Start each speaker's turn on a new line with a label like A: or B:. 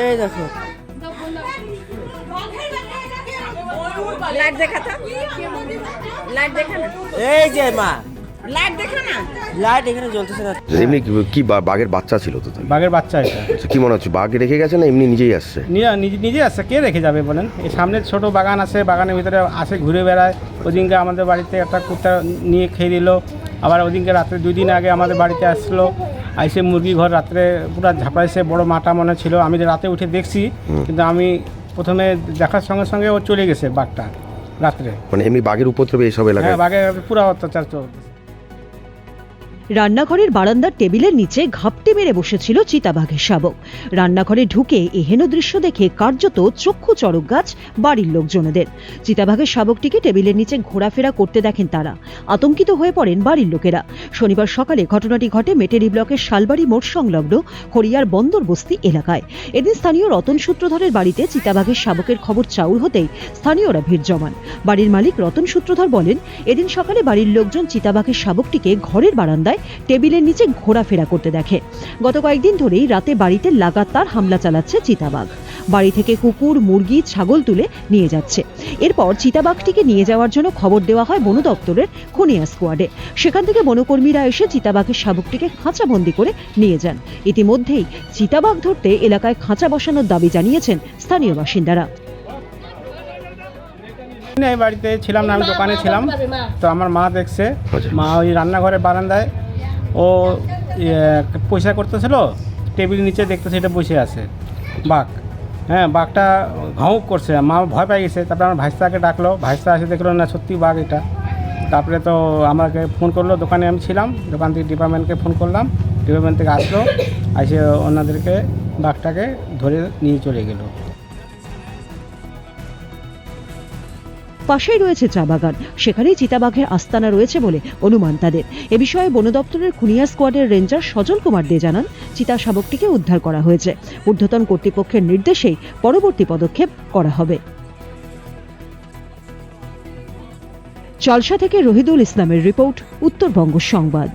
A: এই দেখো।
B: লাইট দেখা তো? লাইট দেখা না?
A: এই যে মা।
B: লাইট দেখা না?
A: লাইট এখানে জ্বলতেছে না।
C: এমনি কি- কি বাঘের বাচ্চা ছিল তো
D: বাঘের বাচ্চা এটা।
C: আচ্ছা, কি মনে হচ্ছে বাঘ রেখে গেছে না এমনি নিজেই আসছে?
D: নিজে নিজে আসছে। কে রেখে যাবে বলেন? এই সামনে ছোট বাগান আছে বাগানের ভিতরে আসে ঘুরে বেড়ায়। ওদিনকে আমাদের বাড়িতে একটা কুত্তা নিয়ে খেয়ে দিল। আবার ওদিনকে রাত্রে দুই দিন আগে আমাদের বাড়িতে আসলো। আইসে মুরগি ঘর রাত্রে পুরো ঝাঁপাইছে বড় মাটা মনে ছিল। আমি যে রাতে উঠে দেখছি কিন্তু আমি প্রথমে দেখার সঙ্গে সঙ্গে ও চলে গেছে বাঘটা রাত্রে।
C: মানে এমনি বাঘের উপদ্রবে এইসব এলাকায়?
D: হ্যাঁ বাঘের পুরো অত্যাচার চলছে
E: রান্নাঘরের বারান্দার টেবিলের নিচে ঘাপটে মেরে বসেছিল চিতাবাঘের শাবক। রান্নাঘরে ঢুকে এহেন দৃশ্য দেখে কার্যত চক্ষু চড়ক গাছ বাড়ির লোকজনেদের। চিতাবাঘের শাবকটিকে টেবিলের নিচে ঘোরাফেরা করতে দেখেন তারা। আতঙ্কিত হয়ে পড়েন বাড়ির লোকেরা। শনিবার সকালে ঘটনাটি ঘটে মেটেরি ব্লকের শালবাড়ি মোড় সংলগ্ন খড়িয়ার বন্দর বস্তি এলাকায়। এদিন স্থানীয় রতন সূত্রধরের বাড়িতে চিতাবাঘের শাবকের খবর চাউর হতেই স্থানীয়রা ভিড় জমান। বাড়ির মালিক রতন সূত্রধর বলেন, এদিন সকালে বাড়ির লোকজন চিতাবাঘের শাবকটিকে ঘরের বারান্দায় টেবিলের নিচে ঘোরাফেরা করতে দেখে। গত কয়েকদিন ধরেই রাতে বাড়িতে লাগাতার হামলা চালাচ্ছে চিতাবাঘ। বাড়ি থেকে কুকুর মুরগি ছাগল তুলে নিয়ে যাচ্ছে। এরপর চিতাবাঘটিকে নিয়ে যাওয়ার জন্য খবর দেওয়া হয় বন দপ্তরের খুনিয়া স্কোয়াডে। সেখান থেকে বনকর্মীরা এসে চিতাবাঘের শাবকটিকে খাঁচাবন্দি করে নিয়ে যান। ইতিমধ্যেই চিতাবাঘ ধরতে এলাকায় খাঁচা বসানোর দাবি জানিয়েছেন স্থানীয় বাসিন্দারা।
D: বাড়িতে ছিলাম না আমি দোকানে ছিলাম। তো আমার মা দেখছে।
C: আচ্ছা।
D: মা ওই রান্নাঘরের বারান্দায় ও পয়সা করতেছিল, টেবিল নিচে দেখতেছে এটা বসে আছে, বাঘ। হ্যাঁ বাঘটা ঘাউক করছে, মা ভয় পেয়ে গেছে, তারপরে আমার ভাইস্তাকে ডাকলো, ভাইস্তা এসে দেখল, না, সত্যি বাঘ এটা। তারপরে তো আমাকে ফোন করল, দোকানে আমি ছিলাম, দোকান থেকে ডিপার্টমেন্টকে ফোন করলাম, ডিপার্টমেন্ট থেকে আসলো, এসে ওনাদেরকে বাঘটাকে ধরে নিয়ে চলে গেলো।
E: পাশেই রয়েছে চা বাগান। সেখানেই চিতাবাঘের আস্তানা রয়েছে বলে অনুমান তাদের। এ বিষয়ে বন দপ্তরের খুনিয়া স্কোয়াডের রেঞ্জার সজল কুমার দে জানান, চিতা শাবকটিকে উদ্ধার করা হয়েছে। ঊর্ধ্বতন কর্তৃপক্ষের নির্দেশেই পরবর্তী পদক্ষেপ করা হবে। চালসা থেকে রহিদুল ইসলামের রিপোর্ট, উত্তরবঙ্গ সংবাদ।